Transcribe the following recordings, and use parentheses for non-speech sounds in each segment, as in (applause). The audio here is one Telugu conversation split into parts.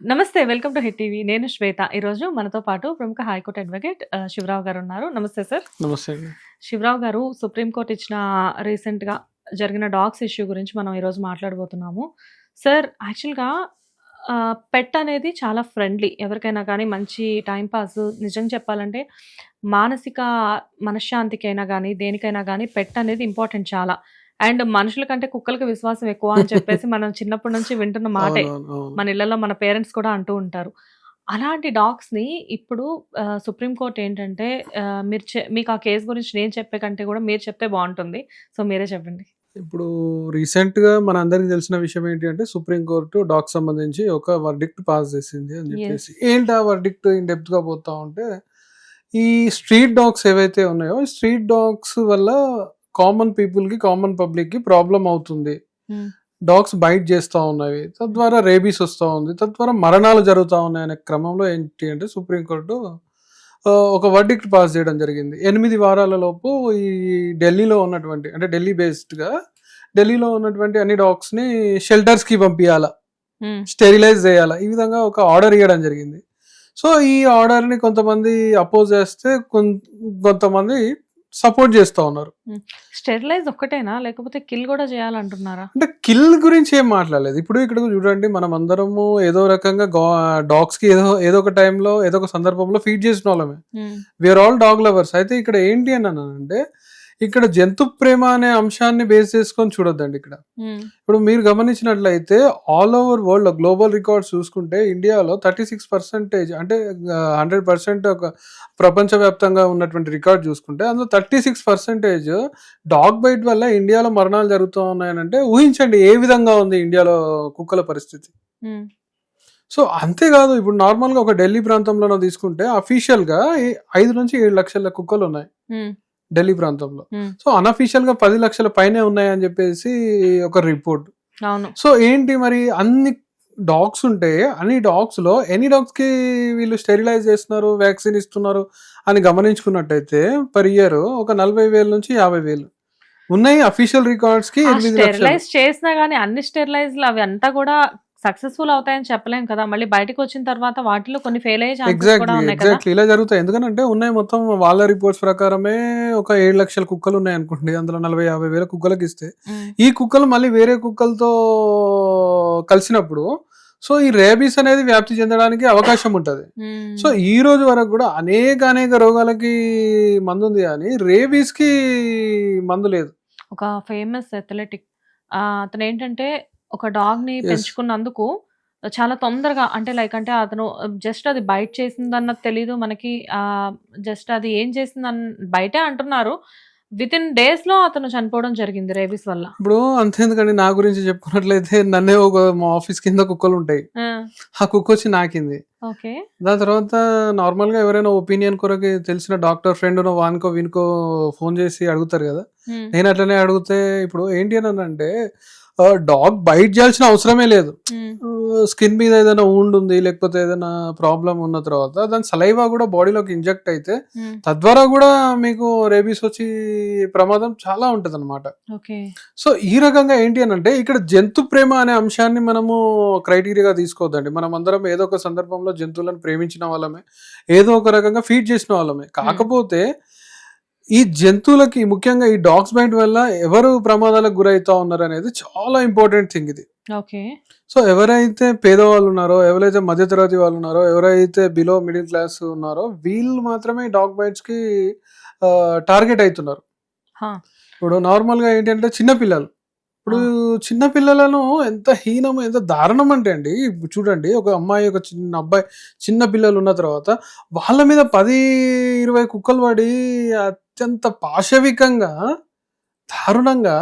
నమస్తే వెల్కమ్ టు హిట్ టీవీ. నేను శ్వేత. ఈరోజు మనతో పాటు ప్రముఖ హైకోర్టు అడ్వకేట్ శివరావు గారు ఉన్నారు. నమస్తే సార్. నమస్తే శివరావు గారు సుప్రీంకోర్టు ఇచ్చిన రీసెంట్గా జరిగిన డాగ్స్ ఇష్యూ గురించి మనం ఈరోజు మాట్లాడబోతున్నాము. సార్ యాక్చువల్గా పెట్ అనేది చాలా ఫ్రెండ్లీ. ఎవరికైనా కానీ మంచి టైం పాస్ నిజం చెప్పాలంటే మానసిక మనశ్శాంతికైనా కానీ దేనికైనా కానీ పెట్ అనేది ఇంపార్టెంట్ చాలా. అండ్ మనుషుల కంటే కుక్కలకి విశ్వాసం ఎక్కువ అని చెప్పేసి మనం (laughs) చిన్నప్పటి నుంచి వింటున్న మాటే. మన ఇళ్ళలో మన పేరెంట్స్ కూడా అంటూ ఉంటారు. అలాంటి డాగ్స్ని ఇప్పుడు ఆ, సుప్రీంకోర్టు ఏంటంటే మీరు మీకు ఆ కేసు గురించి నేను చెప్పే కంటే కూడా మీరు చెప్తే బాగుంటుంది. సో మీరే చెప్పండి. ఇప్పుడు రీసెంట్గా మన అందరికి తెలిసిన విషయం ఏంటి అంటే సుప్రీంకోర్టు డాగ్ సంబంధించి ఒక వర్డిక్ట్ పాస్ చేసింది అని చెప్పేసి. ఏంటి ఆ వర్డిక్ట్ ఇన్ డెప్త్గా పోతా ఉంటే ఈ స్ట్రీట్ డాగ్స్ ఏవైతే ఉన్నాయో స్ట్రీట్ డాగ్స్ వల్ల కామన్ పీపుల్కి కామన్ పబ్లిక్కి ప్రాబ్లం అవుతుంది. Hmm. డాగ్స్ బైట్ చేస్తూ ఉన్నవి తద్వారా రేబీస్ వస్తూ ఉంది. తద్వారా మరణాలు జరుగుతూ ఉన్నాయి అనే క్రమంలో ఏంటి అంటే సుప్రీంకోర్టు ఒక వర్డిక్ట్ పాస్ చేయడం జరిగింది. ఎనిమిది వారాల లోపు ఈ ఢిల్లీలో ఉన్నటువంటి అంటే ఢిల్లీ బేస్డ్గా ఢిల్లీలో ఉన్నటువంటి అన్ని డాగ్స్ని షెల్టర్స్కి పంపించాలా. స్టెరిలైజ్ చేయాలా. ఈ విధంగా ఒక ఆర్డర్ ఇవ్వడం జరిగింది. సో ఈ ఆర్డర్ని కొంతమంది అపోజ్ చేస్తే కొంతమంది సపోర్ట్ చేస్తూ ఉన్నారు. స్టెరిలైజ్ ఒక్కటేనా? లేకపోతే కిల్ కూడా చేయాలంటున్నారా? అంటే కిల్ గురించి ఏం మాట్లాడలేదు. ఇప్పుడు ఇక్కడ చూడండి మనం అందరము ఏదో రకంగా డాగ్స్కి ఏదో ఏదో ఒక టైంలో ఏదో ఒక సందర్భంలో ఫీడ్ చేసిన వాళ్ళమే. వీఆర్ ఆల్ డాగ్ లవర్స్ అయితే ఇక్కడ ఏంటి అని అంటే ఇక్కడ జంతు ప్రేమ అనే అంశాన్ని బేస్ చేసుకొని చూడొద్దండి ఇక్కడ మ్మ్. ఇప్పుడు మీరు గమనించినట్లయితే all over world global records చూసుకుంటే ఇండియాలో థర్టీ సిక్స్ పర్సెంటేజ్ అంటే హండ్రెడ్ పర్సెంట్ ఒక ప్రపంచవ్యాప్తంగా ఉన్నటువంటి రికార్డ్ చూసుకుంటే అందులో thirty six percentage dog bite వల్ల ఇండియాలో మరణాలు జరుగుతూ ఉన్నాయనంటే ఊహించండి ఏ విధంగా ఉంది ఇండియాలో కుక్కల పరిస్థితి మ్మ్. సో అంతేకాదు ఇప్పుడు నార్మల్గా ఒక ఢిల్లీ ప్రాంతంలో తీసుకుంటే అఫీషియల్గా ఐదు నుంచి ఏడు లక్షల కుక్కలు ఉన్నాయి మ్మ్. ఢిల్లీ ప్రాంతంలో. సో అన్అఫీషియల్గా పది లక్షల పైనే ఉన్నాయని చెప్పేసి ఒక రిపోర్ట్. అవును. సో ఏంటి మరి అన్ని డాగ్స్ ఉంటే అన్ని డాగ్స్లో ఎన్ని డాగ్స్కి వీళ్ళు స్టెరిలైజ్ చేస్తున్నారు వ్యాక్సిన్ ఇస్తున్నారు అని గమనించుకున్నట్టయితే పర్ ఇయర్ ఒక నలభై వేల నుంచి యాభై వేలు. ఉన్నాయి అఫీషియల్ రికార్డ్స్కి స్టెరిలైజ్ చేసినా కానీ అన్ని స్టెరిలైజ్లు అవి అంతా కూడా సక్సెస్ఫుల్ అవుతాయని చెప్పలేం కదా. మళ్ళీ బయటకు వచ్చిన తర్వాత వాటిలో కొన్ని ఫెయిల్ అయ్యే ఛాన్సెస్ కూడా ఎగ్జాక్ట్లీ ఉన్నాయి కదా. ఎగ్జాక్ట్లీ ఇలా జరుగుతాయి. ఎందుకంటే ఉన్నాయి మొత్తం వాళ్ళ రిపోర్ట్స్ ప్రకారమే ఒక ఏడు లక్షల కుక్కలు ఉన్నాయి అనుకోండి. అందులో నలభై యాభై వేల కుక్కలకి ఇస్తే. ఈ కుక్కలు మళ్ళీ వేరే కుక్కలతో కలిసినప్పుడు సో ఈ రేబీస్ అనేది వ్యాప్తి చెందడానికి అవకాశం ఉంటుంది. సో ఈ రోజు వరకు కూడా అనేక అనేక రోగాలకి మందు ఉంది కానీ రేబీస్కి మందు లేదు. ఒక ఫేమస్ అథ్లెటిక్ అతను ఏంటంటే ఒక డాగ్ని. పెంచుకున్నందుకు చాలా తొందరగా అంటే లైక్ అంటే అతను జస్ట్ అది బయట చేసిందన్నది తెలీదు మనకి జస్ట్ అది ఏం చేసిందని బయటే అంటున్నారు. విత్ ఇన్ డేస్లో అతను చనిపోవడం జరిగింది రేబీస్ వల్ల. ఇప్పుడు అంతేందుకండి నా గురించి చెప్పుకున్నట్లయితే నన్నే ఒక మా ఆఫీస్ కింద కుక్కలు ఉంటాయి. ఆ. కుక్క వచ్చి నాకింది. ఓకే. దాని తర్వాత నార్మల్గా ఎవరైనా ఒపీనియన్ కొరకు తెలిసిన డాక్టర్ ఫ్రెండ్ వానికో వీనికో ఫోన్ చేసి అడుగుతారు కదా. నేను అట్లనే అడిగితే ఇప్పుడు ఏంటి అని అంటే డాగ్ బైట్ చేయాల్సిన అవసరమే లేదు. స్కిన్ మీద ఏదైనా ఊండ్ ఉంది లేకపోతే ఏదైనా ప్రాబ్లం ఉన్న తర్వాత దాని సలైవా కూడా బాడీలోకి ఇంజెక్ట్ అయితే తద్వారా కూడా మీకు రేబీస్ వచ్చి ప్రమాదం చాలా ఉంటది అనమాట సో ఈ రకంగా ఏంటి అని అంటే ఇక్కడ జంతు ప్రేమ అనే అంశాన్ని మనము క్రైటీరియాగా తీసుకోవద్దండి. మనం అందరం ఏదో ఒక సందర్భంలో జంతువులను ప్రేమించిన వాళ్ళమే ఏదో ఒక రకంగా ఫీడ్ చేసిన వాళ్ళమే. కాకపోతే ఈ జంతువులకి ముఖ్యంగా ఈ డాగ్స్ బైట్ వల్ల ఎవరు ప్రమాదాలకు గురవుతా ఉన్నారు అనేది చాలా ఇంపార్టెంట్ థింగ్ ఇది. ఓకే. సో ఎవరైతే పేదవాళ్ళు ఉన్నారో ఎవరైతే మధ్యతరగతి వాళ్ళు ఉన్నారో ఎవరైతే బిలో మిడిల్ క్లాస్ ఉన్నారో వీళ్ళు మాత్రమే డాగ్ బైట్స్కి టార్గెట్ అవుతున్నారు ఇప్పుడు నార్మల్గా ఏంటంటే చిన్నపిల్లలు ఇప్పుడు చిన్న పిల్లలను ఎంత హీనం ఎంత దారుణం అంటే అండి చూడండి ఒక అమ్మాయి ఒక చిన్న అబ్బాయి చిన్న పిల్లలు ఉన్న తర్వాత వాళ్ళ మీద పది ఇరవై కుక్కలు పడి అత్యంత పాశవికంగా దారుణంగా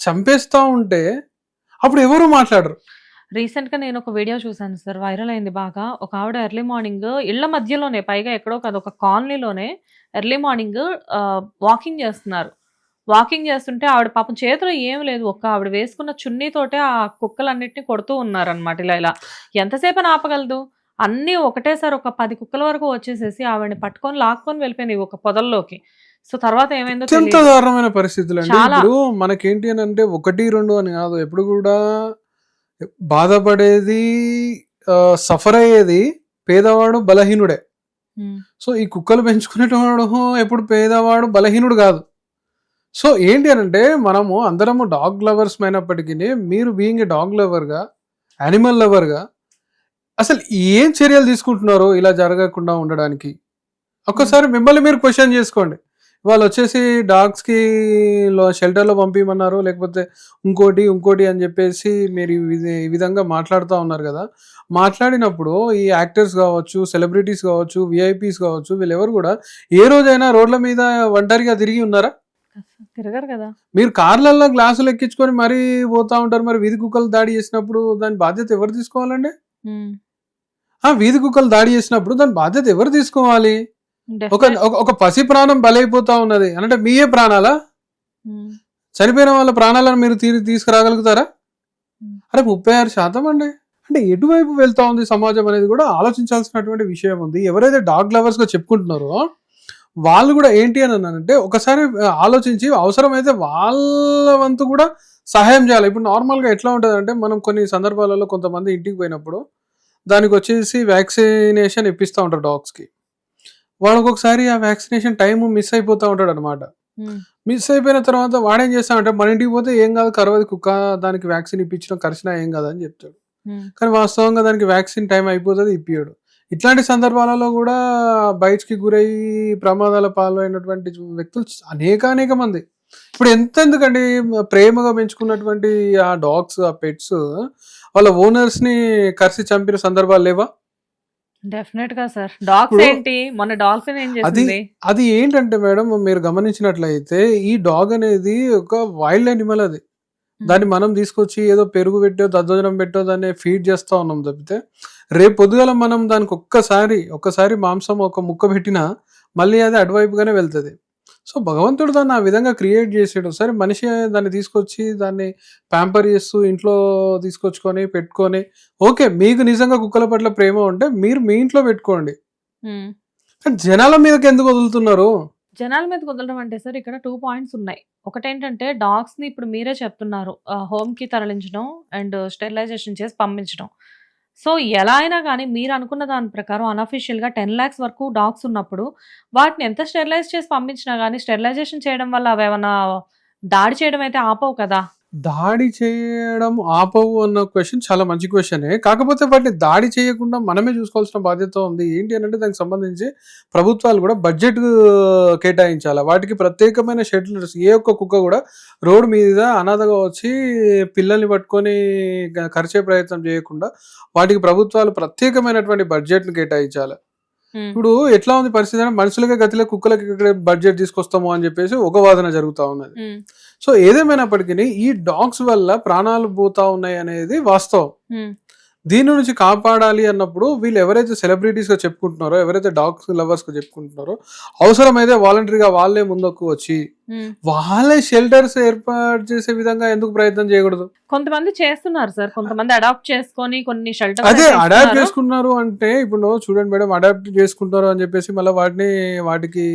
చంపేస్తూ ఉంటే అప్పుడు ఎవరు మాట్లాడరు? రీసెంట్గా నేను ఒక వీడియో చూశాను సార్ వైరల్ అయింది బాగా. ఒక ఆవిడ ఎర్లీ మార్నింగ్ ఇళ్ళ మధ్యలోనే పైగా ఎక్కడో కాదు ఒక కాలనీలోనే ఎర్లీ మార్నింగ్ వాకింగ్ చేస్తున్నారు. వాకింగ్ చేస్తుంటే ఆవిడ పాపం చేతిలో ఏం లేదు ఒక్క ఆవిడ వేసుకున్న చున్నీతోటే ఆ కుక్కలన్నిటిని కొడుతూ ఉన్నారనమాట ఇలా ఇలా. ఎంతసేపు ఆపగలదు? అన్నీ ఒకటేసారి ఒక పది కుక్కల వరకు వచ్చేసేసి ఆవిడని పట్టుకొని లాక్కొని వెళ్ళిపోయినాయి ఒక పొదల్లోకి. సో తర్వాత ఏమైందో అత్యంత. దారుణమైన పరిస్థితులు అండి. ఇప్పుడు మనకేంటి అని అంటే ఒకటి రెండు అని కాదు. ఎప్పుడు కూడా బాధపడేది సఫర్ అయ్యేది పేదవాడు బలహీనుడే. సో ఈ కుక్కలు పెంచుకునేటవాడు ఎప్పుడు పేదవాడు బలహీనుడు కాదు. సో ఏంటి అని అంటే మనము అందరము డాగ్ లవర్స్ అయినప్పటికీ మీరు బీయింగ్ ఏ డాగ్ లవర్గా యానిమల్ లవర్గా అసలు ఏం చర్యలు తీసుకుంటున్నారో ఇలా జరగకుండా ఉండడానికి? ఒక్కసారి మిమ్మల్ని మీరు క్వశ్చన్ చేసుకోండి. వాళ్ళు వచ్చేసి డాగ్స్కి షెల్టర్లో పంపించమన్నారు లేకపోతే ఇంకోటి ఇంకోటి అని చెప్పేసి మీరు ఈ విధ- ఈ విధంగా మాట్లాడుతూ ఉన్నారు కదా. మాట్లాడినప్పుడు ఈ యాక్టర్స్ కావచ్చు సెలబ్రిటీస్ కావచ్చు విఐపీస్ కావచ్చు వీళ్ళెవరు కూడా ఏ రోజైనా రోడ్ల మీద ఒంటరిగా తిరిగి ఉన్నారా? తిరగరు కదా. మీరు కార్లల్లో గ్లాసులు ఎక్కించుకొని మరీ పోతా ఉంటారు. మరి వీధి కుక్కలు దాడి చేసినప్పుడు దాని బాధ్యత ఎవరు తీసుకోవాలండి? ఆ వీధి కుక్కలు దాడి చేసినప్పుడు దాని బాధ్యత ఎవరు తీసుకోవాలి? ఒక ఒక- పసి ప్రాణం బలైపోతా ఉన్నది. అంటే మీయే ప్రాణాలా? ఉమ్, చనిపోయిన వాళ్ళ ప్రాణాలను మీరు తీ తీసుకురాగలుగుతారా? Hmm. అరే ముప్పై ఆరు శాతం అండి. అంటే ఎటువైపు వెళ్తా ఉంది సమాజం అనేది కూడా ఆలోచించాల్సినటువంటి విషయం ఉంది. ఎవరైతే డాగ్ లవర్స్గా చెప్పుకుంటున్నారో వాళ్ళు కూడా ఏంటి అని అన్నానంటే ఒకసారి ఆలోచించి అవసరమైతే వాళ్ళ వంతు కూడా సహాయం చేయాలి. ఇప్పుడు నార్మల్గా ఎట్లా ఉంటుంది అంటే మనం కొన్ని సందర్భాలలో కొంతమంది ఇంటికి పోయినప్పుడు దానికి వచ్చేసి వ్యాక్సినేషన్ ఇప్పిస్తూ ఉంటారు డాగ్స్కి వాళ్ళకి ఒకసారి ఆ వ్యాక్సినేషన్ టైం మిస్ అయిపోతూ ఉంటాడు అనమాట మిస్ అయిపోయిన తర్వాత వాడేం చేస్తామంటే మన ఇంటికి పోతే ఏం కాదు కరవది కుక్క దానికి వ్యాక్సిన్ ఇప్పించడం కరిచినా ఏం కాదు అని చెప్తాడు కానీ వాస్తవంగా దానికి వ్యాక్సిన్ టైం అయిపోతుంది ఇప్పియడు ఇట్లాంటి సందర్భాలలో కూడా బైట్స్కి గురయ్యి ప్రమాదాల పాలైనటువంటి వ్యక్తులు అనేక అనేక మంది. ఇప్పుడు ఎంత ఎందుకండి ప్రేమగా పెంచుకున్నటువంటి ఆ డాగ్స్ ఆ పెట్స్ వాళ్ళ ఓనర్స్ని కరిసి చంపిన సందర్భాలు లేవా? డెఫినెట్గా సార్. డాగ్స్ ఏంటి? డాల్ఫిన్ ఏం చేసింది? అది ఏంటంటే మేడం మీరు గమనించినట్లయితే ఈ డాగ్ అనేది ఒక వైల్డ్ అనిమల్ అది. దాన్ని మనం తీసుకొచ్చి ఏదో పెరుగు పెట్టో దద్దోజనం పెట్టో దాన్ని ఫీడ్ చేస్తా ఉన్నాం తప్పితే రేపు పొద్దుగల మనం దానికి ఒక్కసారి ఒక్కసారి మాంసం ఒక ముక్క పెట్టినా మళ్ళీ అది అటువైపుగానే వెళ్తుంది. సో భగవంతుడు దాన్ని ఆ విధంగా క్రియేట్ చేసాడు. సరే మనిషి దాన్ని తీసుకొచ్చి దాన్ని ప్యాంపర్ చేస్తూ ఇంట్లో తీసుకొచ్చుకొని పెట్టుకొని ఓకే మీకు నిజంగా కుక్కల పట్ల ప్రేమ ఉంటే మీరు మీ ఇంట్లో పెట్టుకోండి. జనాల మీదకి ఎందుకు వదులుతున్నారు? జనాల మీద కుదరడం అంటే సార్ ఇక్కడ టూ పాయింట్స్ ఉన్నాయి. ఒకటేంటంటే డాగ్స్ని ఇప్పుడు మీరే చెప్తున్నారు. హోమ్కి తరలించడం అండ్ స్టెరిలైజేషన్ చేసి పంపించడం. సో ఎలా అయినా కానీ మీరు అనుకున్న దాని ప్రకారం unofficial గా టెన్ ల్యాక్స్ వరకు డాగ్స్ ఉన్నప్పుడు వాటిని ఎంత స్టెరిలైజ్ చేసి పంపించినా కానీ స్టెరిలైజేషన్ చేయడం వల్ల అవి ఏమైనా దాడి చేయడం అయితే ఆపవు కదా. దాడి చేయడం ఆపవు అన్న క్వశ్చన్ చాలా మంచి క్వశ్చనే కాకపోతే వాటిని దాడి చేయకుండా మనమే చూసుకోవాల్సిన బాధ్యత ఉంది. ఏంటి అని అంటే దానికి సంబంధించి ప్రభుత్వాలు కూడా బడ్జెట్ కేటాయించాలి. వాటికి ప్రత్యేకమైన షెడ్యూల్స్ ఏ ఒక్క కుక్క కూడా రోడ్డు మీద అనాథగా వచ్చి పిల్లల్ని పట్టుకొని ఖర్చే ప్రయత్నం చేయకుండా వాటికి ప్రభుత్వాలు ప్రత్యేకమైనటువంటి బడ్జెట్ను కేటాయించాలి. ఇప్పుడు ఎట్లా ఉంది పరిస్థితి అంటే మనుషులకే గతిలో కుక్కలకి ఇక్కడ బడ్జెట్ తీసుకొస్తాము అని చెప్పేసి ఒక వాదన జరుగుతూ ఉన్నది. సో ఏదేమైనప్పటికీ ఈ డాగ్స్ వల్ల ప్రాణాలు పోతా ఉన్నాయి అనేది వాస్తవం. దీని నుంచి కాపాడాలి అన్నప్పుడు వీళ్ళు ఎవరైతే సెలబ్రిటీస్గా చెప్పుకుంటున్నారో ఎవరైతే డాగ్స్ లవర్స్గా చెప్పుకుంటున్నారో అవసరమైతే వాలంటరీగా వాళ్ళే ముందుకు వచ్చి. వాళ్ళే షెల్టర్స్ ఏర్పాటు చేసే విధంగా ఎందుకు ప్రయత్నం చేయకూడదు? కొంతమంది చేస్తున్నారు సార్. కొంతమంది అడాప్ట్ చేసుకొని కొన్ని షెల్టర్ అదే అడాప్ట్ చేసుకున్నారు అంటే ఇప్పుడు చూడండి మేడం అడాప్ట్ చేసుకుంటున్నారు అని చెప్పేసి మళ్ళీ వాటిని వాటికి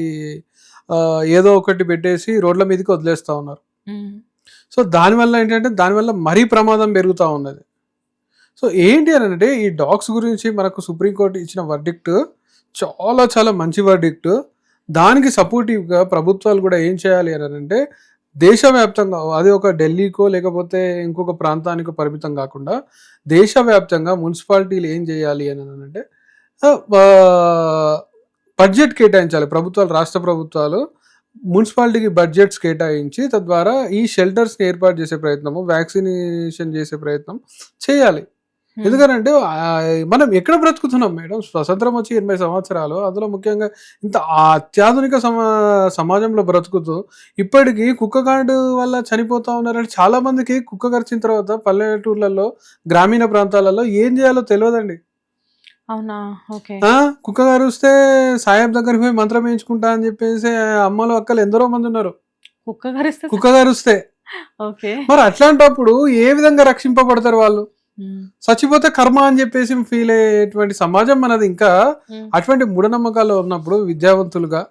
ఏదో ఒకటి పెట్టేసి రోడ్ల మీదకి వదిలేస్తా ఉన్నారు. సో దానివల్ల ఏంటంటే దానివల్ల మరీ ప్రమాదం పెరుగుతూ ఉన్నది. సో ఏంటి అని అంటే ఈ డాగ్స్ గురించి మనకు సుప్రీంకోర్టు ఇచ్చిన వర్డిక్ట్ చాలా చాలా మంచి వర్డిక్ట్ దానికి సపోర్టివ్గా ప్రభుత్వాలు కూడా ఏం చేయాలి అని అంటే దేశవ్యాప్తంగా అది ఒక ఢిల్లీకో లేకపోతే ఇంకొక ప్రాంతానికో పరిమితం కాకుండా దేశవ్యాప్తంగా మున్సిపాలిటీలు ఏం చేయాలి అని అంటే బడ్జెట్ కేటాయించాలి. ప్రభుత్వాలు రాష్ట్ర ప్రభుత్వాలు మున్సిపాలిటీకి బడ్జెట్స్ కేటాయించి తద్వారా ఈ షెల్టర్స్ని ఏర్పాటు చేసే ప్రయత్నము వ్యాక్సినేషన్ చేసే ప్రయత్నం చేయాలి. ఎందుకంటే ఆ, మనం ఎక్కడ బ్రతుకుతున్నాం మేడం? స్వతంత్రం వచ్చి ఎనభై సంవత్సరాలు అందులో ముఖ్యంగా ఇంత అత్యాధునిక సమా సమాజంలో బ్రతుకుతూ ఇప్పటికీ కుక్క కాటు వల్ల చనిపోతా ఉన్నారంటే చాలా మందికి కుక్క కరిచిన తర్వాత పల్లెటూర్లలో గ్రామీణ ప్రాంతాలలో ఏం చేయాలో తెలియదండి. అవునా? ఓకే. కుక్క కరిస్తే సాయం దగ్గరికి పోయి మంత్రం వేయించుకుంటా అని చెప్పేసి అమ్మలు అక్కలు ఎందరో మంది ఉన్నారు. కుక్క కరిస్తే కుక్క కరిస్తే ఓకే. మరి అట్లాంటప్పుడు ఏ విధంగా రక్షింపబడతారు వాళ్ళు? చచ్చిపోతే కర్మ అని చెప్పేసి ఫీల్ అయ్యేటువంటి సమాజం మనది. ఇంకా అటువంటి మూఢనమ్మకాలు ఉన్నప్పుడు విద్యావంతులుగా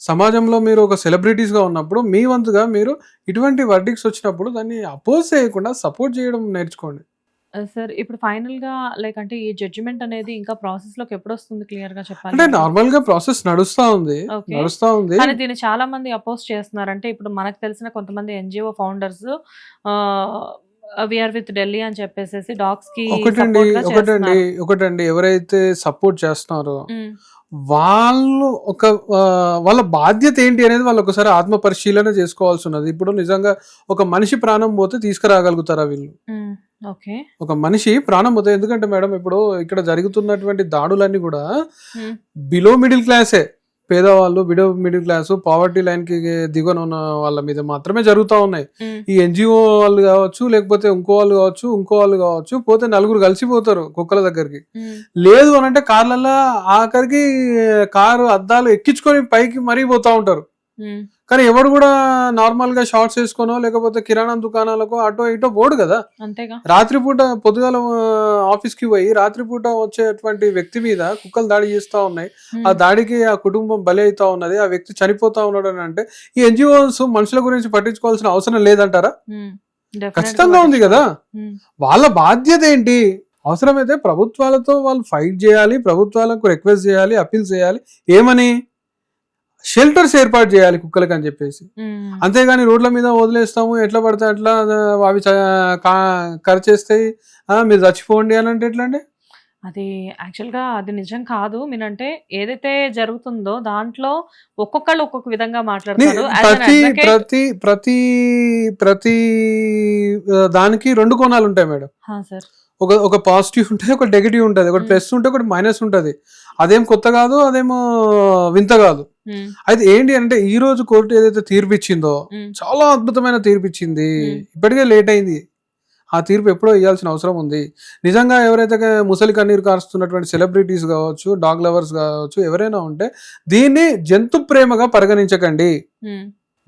సమాజంలో మీరు ఒక సెలబ్రిటీస్గా ఉన్నప్పుడు మీ వంతుగా మీరు ఇటువంటి వర్డిక్స్ వచ్చినప్పుడు దాన్ని అపోజ్ చేయకుండా సపోర్ట్ చేయడం నేర్చుకోండి. సార్ ఇప్పుడు ఫైనల్గా లైక్ అంటే ఈ జడ్జిమెంట్ అనేది ఇంకా ప్రాసెస్లోకి ఎప్పుడు వస్తుంది? క్లియర్గా చెప్పాలి అంటే నార్మల్గా ప్రాసెస్ నడుస్తా ఉంది. నడుస్తా ఉంది. కానీ దీన్ని చాలా మంది అపోజ్ చేస్తున్నారు. అంటే ఇప్పుడు మనకు తెలిసిన కొంతమంది NGO founders we are with Delhi అని చెప్పేసి డాగ్స్కి ఒకటండి ఒకటండి. ఒకటండి. ఎవరైతే సపోర్ట్ చేస్తున్నారో వాళ్ళు ఒక వాళ్ళ బాధ్యత ఏంటి అనేది వాళ్ళు ఒకసారి ఆత్మ పరిశీలన చేసుకోవాల్సి ఉన్నది ఇప్పుడు నిజంగా ఒక మనిషి ప్రాణం పోతే తీసుకురాగలుగుతారా వీళ్ళు? ఒక మనిషి ప్రాణం పోతే ఎందుకంటే మేడం ఇప్పుడు ఇక్కడ జరుగుతున్నటువంటి దాడులన్నీ కూడా బిలో మిడిల్ క్లాసే పేదవాళ్ళు బిలో మిడిల్ క్లాస్ పావర్టీ లైన్కి దిగున ఉన్న వాళ్ళ మీద మాత్రమే జరుగుతూ ఉన్నాయి. ఈ ఎన్జిఓ వాళ్ళు కావచ్చు లేకపోతే ఇంకో వాళ్ళు కావచ్చు ఇంకో వాళ్ళు కావచ్చు పోతే నలుగురు కలిసిపోతారు కుక్కల దగ్గరికి. లేదు అని అంటే కార్లలో ఆఖరికి కారు అద్దాలు ఎక్కించుకొని పైకి మరీ పోతా ఉంటారు. కానీ ఎవడు కూడా నార్మల్గా షార్ట్స్ వేసుకోనో లేకపోతే కిరాణా దుకాణాలకు అటో ఇటో పోడు కదా. రాత్రిపూట పొద్దుగాల ఆఫీస్కి పోయి రాత్రిపూట వచ్చేటువంటి వ్యక్తి మీద కుక్కలు దాడి చేస్తా ఉన్నాయి. ఆ దాడికి ఆ కుటుంబం బలి అవుతా ఉన్నది. ఆ వ్యక్తి చనిపోతా ఉన్నాడు అని అంటే ఈ ఎన్జిఓస్ మనుషుల గురించి పట్టించుకోవాల్సిన అవసరం లేదంటారా? ఖచ్చితంగా ఉంది కదా. వాళ్ళ బాధ్యత ఏంటి? అవసరమైతే ప్రభుత్వాలతో వాళ్ళు ఫైట్ చేయాలి ప్రభుత్వాలకు రిక్వెస్ట్ చేయాలి అప్పీల్ చేయాలి. ఏమని? షెల్టర్స్ ఏర్పాటు చేయాలి కుక్కలకి అని చెప్పేసి. అంతేగాని రోడ్ల మీద వదిలేస్తాము ఎట్లా పడితే అట్లా అవి ఖర్చేస్తాయి మీరు చచ్చిపోండి అని అంటే ఎట్లా అండి అది యాక్చువల్గా అది నిజం కాదు. మీనంటే ఏదైతే జరుగుతుందో దాంట్లో ఒక్కొక్కళ్ళు ఒక్కొక్క విధంగా మాట్లాడతారు. An ప్రతి ప్రతి ప్రతి ప్రతి దానికి రెండు కోణాలు ఉంటాయి మేడం. సార్. ఒక ఒక పాజిటివ్ ఉంటుంది ఒక నెగిటివ్ ఉంటుంది. ఒకటి Hmm. ప్లస్ ఉంటే ఒకటి మైనస్ ఉంటుంది. అదేం కొత్త కాదు అదేమో వింత కాదు. ఉమ్, అయితే ఏంటి అంటే ఈ రోజు కోర్టు ఏదైతే తీర్పు ఇచ్చిందో ఉమ్, చాలా అద్భుతమైన తీర్పు ఇచ్చింది Hmm. ఇప్పటికే లేట్ అయింది. ఆ తీర్పు ఎప్పుడో ఇవ్వాల్సిన అవసరం ఉంది. నిజంగా ఎవరైతే ముసలి కన్నీరు కారుస్తున్నటువంటి సెలబ్రిటీస్ కావచ్చు డాగ్ లవర్స్ కావచ్చు ఎవరైనా ఉంటే దీన్ని జంతు ప్రేమగా పరిగణించకండి.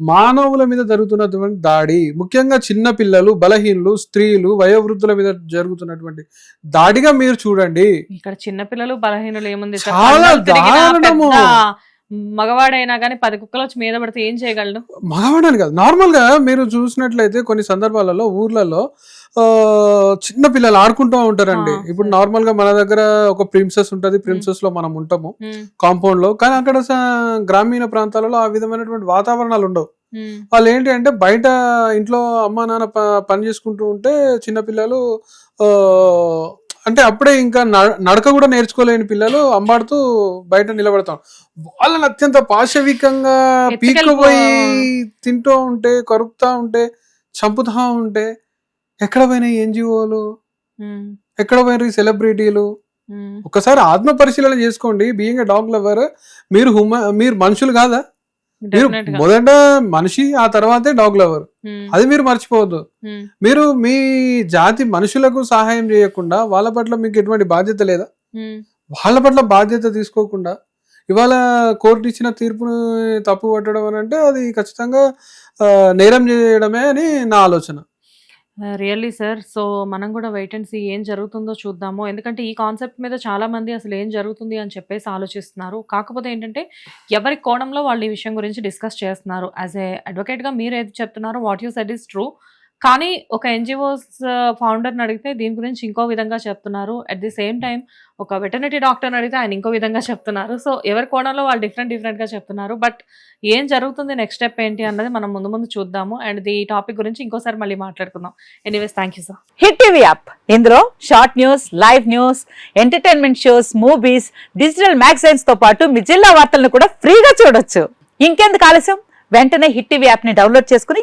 మానవుల మీద జరుగుతున్నటువంటి దాడి ముఖ్యంగా చిన్న పిల్లలు బలహీనులు స్త్రీలు వయోవృద్ధుల మీద జరుగుతున్నటువంటి దాడిగా మీరు చూడండి ఇక్కడ చిన్నపిల్లలు బలహీనులు ఏముంది? చాలా దారుణము. మగవాడైనా కానీ పది కుక్కలు వచ్చి మీద పడితే ఏం చేయగలడు మగవాడని కాదు. నార్మల్గా మీరు చూసినట్లయితే కొన్ని సందర్భాలలో ఊర్లలో చిన్న పిల్లలు ఆడుకుంటూ ఉంటారండి. ఇప్పుడు. నార్మల్గా మన దగ్గర ఒక ప్రిన్సెస్ ఉంటది. ప్రిన్సెస్లో మనం ఉంటాము. కాంపౌండ్లో. కానీ అక్కడ గ్రామీణ ప్రాంతాలలో ఆ విధమైనటువంటి వాతావరణాలు ఉండవు. వాళ్ళు ఏంటి అంటే బయట ఇంట్లో అమ్మా నాన్న పని చేసుకుంటూ ఉంటే చిన్నపిల్లలు అంటే అప్పుడే ఇంకా నడ- నడక కూడా నేర్చుకోలేని పిల్లలు అంబాడుతూ బయట నిలబడతాం. వాళ్ళని అత్యంత పాశవికంగా పీక్కుపోయి తింటూ ఉంటే కరుకుతా ఉంటే చంపుతా ఉంటే ఎక్కడ పోయినాయి ఎన్జిఓలు ఎక్కడ పోయినాయి సెలబ్రిటీలు. ఒకసారి ఆత్మ పరిశీలన చేసుకోండి బీయింగ్ డాగ్ లవర్. మీరు హుమ మీరు మనుషులు కాదా? మీరు. మొదట మనిషి ఆ తర్వాతే డాగ్ లవర్. ఉమ్, అది మీరు మర్చిపోవద్దు. ఉమ్, మీరు మీ జాతి మనుషులకు సహాయం చేయకుండా వాళ్ళ పట్ల మీకు ఎటువంటి బాధ్యత లేదా? ఉమ్, వాళ్ళ పట్ల బాధ్యత తీసుకోకుండా ఇవాళ కోర్టు ఇచ్చిన తీర్పును తప్పు పట్టడం అని అంటే అది ఖచ్చితంగా నేరం చేయడమే అని నా ఆలోచన. రియల్లీ సార్ సో మనం కూడా వెయిట్ అండ్ సీ ఏం జరుగుతుందో చూద్దాము. ఎందుకంటే ఈ కాన్సెప్ట్ మీద చాలా మంది అసలు ఏం జరుగుతుంది అని చెప్పేసి ఆలోచిస్తున్నారు. కాకపోతే ఏంటంటే ఎవరి కోణంలో వాళ్ళు ఈ విషయం గురించి డిస్కస్ చేస్తున్నారు. యాజ్ ఏ అడ్వకేట్గా మీరు ఏది చెప్తున్నారో what you said is true కానీ ఒక ఎన్జిఓస్ ఫౌండర్ని అడిగితే దీని గురించి ఇంకో విధంగా చెప్తున్నారు. అట్ ది సేమ్ టైం ఒక వెటర్నరీ డాక్టర్ని అడిగితే ఆయన ఇంకో విధంగా చెప్తున్నారు. సో ఎవరి కోణంలో వాళ్ళు డిఫరెంట్ డిఫరెంట్గా చెప్తున్నారు. బట్ ఏం జరుగుతుంది నెక్స్ట్ స్టెప్ ఏంటి అన్నది మనం ముందు ముందు చూద్దాము. అండ్ ఈ టాపిక్ గురించి ఇంకోసారి మళ్ళీ మాట్లాడుకుందాం. Anyways thank you sir Hit TV app. ఇందులో short news live news entertainment shows movies digital మ్యాగజైన్స్తో పాటు మీ జిల్లా వార్తలను కూడా ఫ్రీగా చూడొచ్చు. ఇంకెందుకు ఆలస్యం? వెంటనే హిట్ టీవీ యాప్ని డౌన్లోడ్ చేసుకుని